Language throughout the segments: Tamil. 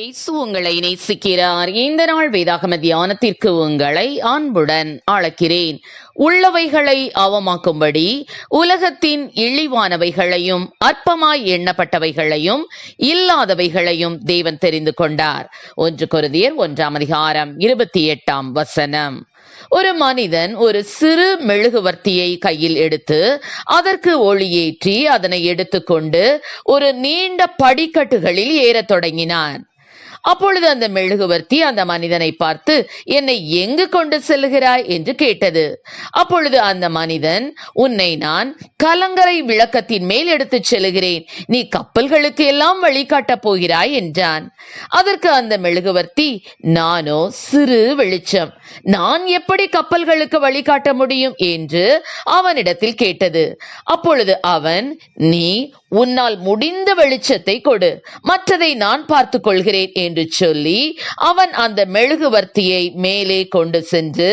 இயேசு உங்களை நேசிக்கிறார். இந்த நாள் வேதாகம தியானத்திற்கு உங்களை அன்புடன் அழைக்கிறேன். உள்ளவைகளை அவமாக்கும்படி உலகத்தின் இழிவானவைகளையும் அற்பமாய் எண்ணப்பட்டவைகளையும் இல்லாதவைகளையும் தேவன் தெரிந்து கொண்டார். ஒன்று குருதியர் ஒன்றாம் அதிகாரம் இருபத்தி எட்டாம் வசனம். ஒரு மனிதன் ஒரு சிறு மெழுகுவர்த்தியை கையில் எடுத்து அதற்கு ஒளியேற்றி அதனை எடுத்துக்கொண்டு ஒரு நீண்ட படிக்கட்டுகளில் ஏறத் தொடங்கினான். அப்பொழுது அந்த மெழுகுவர்த்தி அந்த மனிதனை பார்த்து என்னை எங்கு கொண்டு செல்கிறாய் என்று கேட்டது. அப்பொழுது அந்த மனிதன் உன்னை நான் கலங்கரை விளக்கத்தின் மேல் எடுத்துச் செல்கிறேன் நீ கப்பல்களுக்கு எல்லாம் வழிகாட்டப் போகிறாய் என்றான். அதற்கு அந்த மெழுகுவர்த்தி நானோ சிறு வெளிச்சம். நான் எப்படி கப்பல்களுக்கு வழிகாட்ட முடியும்? என்று அவனிடத்தில் கேட்டது. அப்பொழுது அவன் நீ உன்னால் முடிந்த வெளிச்சத்தை கொடு. மற்றதை நான் பார்த்துக் கொள்கிறேன் என்று சொல்லி அவன் அந்த மெழுகுவர்த்தியை மேலே கொண்டு சென்று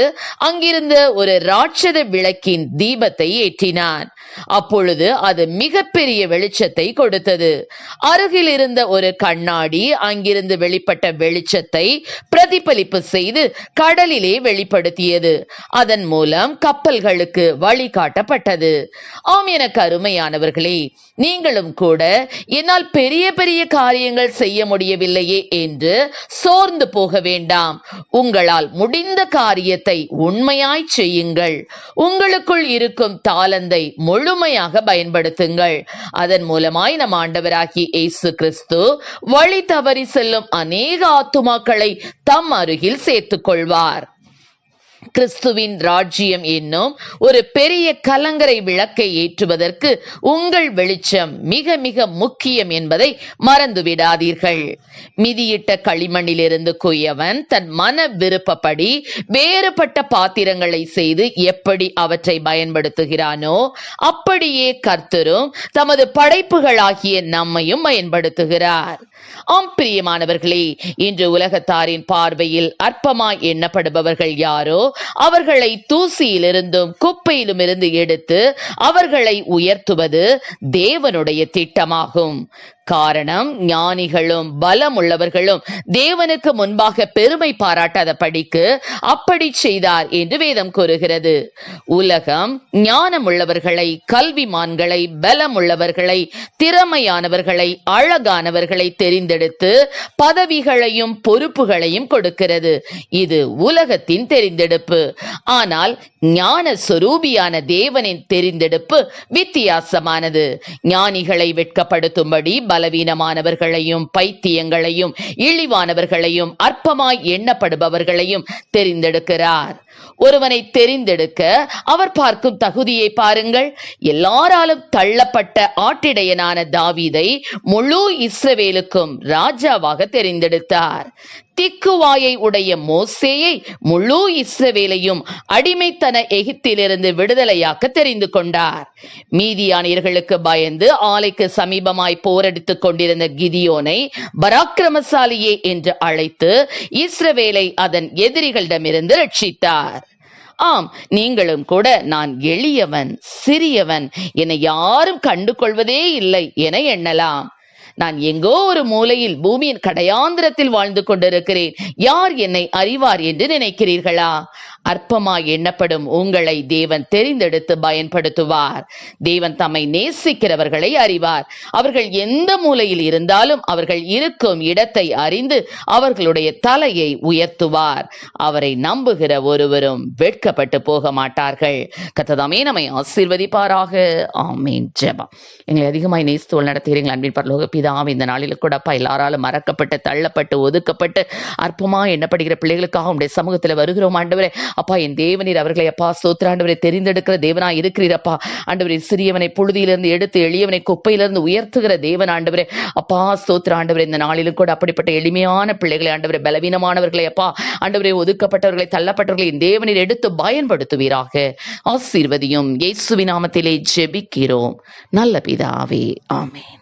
அங்கிருந்த ஒரு ராட்சத விளக்கின் தீபத்தை ஏற்றினான். அப்பொழுது அது மிகப்பெரிய வெளிச்சத்தை கொடுத்தது. அருகில் இருந்த ஒரு கண்ணாடி அங்கிருந்து வெளிப்பட்ட வெளிச்சத்தை பிரதிபலிப்பு செய்து கடலிலே வெளிப்படுத்தியது. அதன் மூலம் கப்பல்களுக்கு வழிகாட்டப்பட்டது. ஆம் எனக்கு அருமையானவர்களே நீங்களும் கூட என்னால் பெரிய பெரிய காரியங்கள் செய்ய முடியவில்லையே என்று சோர்ந்து போக வேண்டாம். உங்களால் முடிந்த காரியத்தை உண்மையாய் செய்யுங்கள். உங்களுக்குள் இருக்கும் தாளந்தை முழுமையாக பயன்படுத்துங்கள். அதன் மூலமாய் நம் ஆண்டவராகி இயேசு கிறிஸ்து வழி தவறி செல்லும் அநேக ஆத்துமாக்களை தம் அருகில் சேர்த்துக் கொள்வார் கிறிஸ்துவின் ராஜ்யம் என்னும் ஒரு பெரிய கலங்கரை விளக்கை ஏற்றுவதற்கு உங்கள் வெளிச்சம் மிக மிக முக்கியம் என்பதை மறந்து விடாதீர்கள் மிதியிட்ட களிமண்ணிலிருந்து குயவன் தன் மன விருப்பப்படி வேறுபட்ட பாத்திரங்களை செய்து எப்படி அவற்றை பயன்படுத்துகிறானோ அப்படியே கர்த்தரும் தமது படைப்புகளாகிய நம்மையும் பயன்படுத்துகிறார். ஆம் பிரியமானவர்களே இன்று உலகத்தாரின் பார்வையில் அற்பமாய் எண்ணப்படுபவர்கள் யாரோ? அவர்களை தூசியிலிருந்தும் குப்பையிலும் இருந்து எடுத்து அவர்களை உயர்த்துவது தேவனுடைய திட்டமாகும். காரணம் ஞானிகளும் பலம் உள்ளவர்களும் தேவனுக்கு முன்பாக பெருமை பாராட்டாத படிக்கு அப்படி செய்தார் என்று வேதம் கூறுகிறது. உலகம் ஞானம் உள்ளவர்களை கல்விமான்களை பலம் உள்ளவர்களை திறமையானவர்களை அழகானவர்களை தெரிந்தெடுத்து பதவிகளையும் பொறுப்புகளையும் கொடுக்கிறது. இது உலகத்தின் தெரிந்தெடுப்பு. ஆனால் ஞான சொரூபியான தேவனின் தெரிந்தெடுப்பு வித்தியாசமானது. ஞானிகளை வெட்கப்படுத்தும்படி பலவீனமானவர்களையும் பைத்தியங்களையும் இழிவானவர்களையும் அற்பமாய் எண்ணப்படுபவர்களையும் தெரிந்தெடுக்கிறார். ஒருவனை தெரிந்தெடுக்க அவர் பார்க்கும் தகுதியை பாருங்கள். எல்லாராலும் தள்ளப்பட்ட ஆட்டிடையனான தாவீதை முழு இஸ்ரவேலுக்கும் ராஜாவாக தெரிந்தெடுத்தார். திக்குவாயை உடைய மோசேயை முழு இஸ்ரவேலையும் அடிமைத்தன எகிப்திலிருந்து விடுதலையாக்க தெரிந்து கொண்டார். மீதியானியர்களுக்கு பயந்து ஆலைக்கு சமீபமாய் போரடித்துக் கொண்டிருந்த கிதியோனை பராக்கிரமசாலியே என்று அழைத்து இஸ்ரவேலை அதன் எதிரிகளிடமிருந்து ரட்சித்தார். ஆம் நீங்களும் கூட நான் எளியவன் சிறியவன் என்னை யாரும் கண்டு கொள்வதே இல்லை என எண்ணலாம். நான் எங்கோ ஒரு மூலையில் பூமியின் கடையாந்திரத்தில் வாழ்ந்து கொண்டிருக்கிறேன். யார் என்னை அறிவார் என்று நினைக்கிறீர்களா? அற்பமாய் எண்ணப்படும் உங்களை தேவன் தெரிந்தெடுத்து பயன்படுத்துவார். தேவன் தம்மை நேசிக்கிறவர்களை அறிவார். அவர்கள் எந்த மூலையில் இருந்தாலும் அவர்கள் இருக்கும் இடத்தை அறிந்து அவர்களுடைய தலையை உயர்த்துவார். அவரை நம்புகிற ஒருவரும் வெட்கப்பட்டு போக மாட்டார்கள். கத்ததாமே நம்மை ஆசீர்வதிப்பாராக. ஆமீன். ஜெபம். எங்களை அதிகமாய் நேசித்து நடத்துகிறீர்கள் அன்பின் பரலோக பிதாம் இந்த நாளில் கூட அப்பா எல்லாராலும் மறக்கப்பட்டு தள்ளப்பட்டு ஒதுக்கப்பட்டு அற்பமா எண்ணப்படுகிற பிள்ளைகளுக்காக உடைய சமூகத்தில் வருகிறோம் ஆண்டவரே. அப்பா என் தேவனீர் அவர்களை அப்பா சோத்திராண்டவரை தெரிந்தெடுக்கிற தேவனா இருக்கிறீரப்பா. ஆண்டவரே சிறியவனை புழுதியிலிருந்து எடுத்து எளியவனை குப்பையிலிருந்து உயர்த்துகிற தேவன் ஆண்டவரே. அப்பா சோத்திர ஆண்டவரே இந்த நாளிலும் கூட அப்படிப்பட்ட எளிமையான பிள்ளைகளை ஆண்டவரே பலவீனமானவர்களை அப்பா ஆண்டவரே ஒதுக்கப்பட்டவர்களை தள்ளப்பட்டவர்களை என் தேவனீர் எடுத்து பயன்படுத்துவீராக. ஆசீர்வதியும். இயேசுவின் நாமத்திலே ஜெபிக்கிறோம். நல்ல பிதாவே ஆமேன்.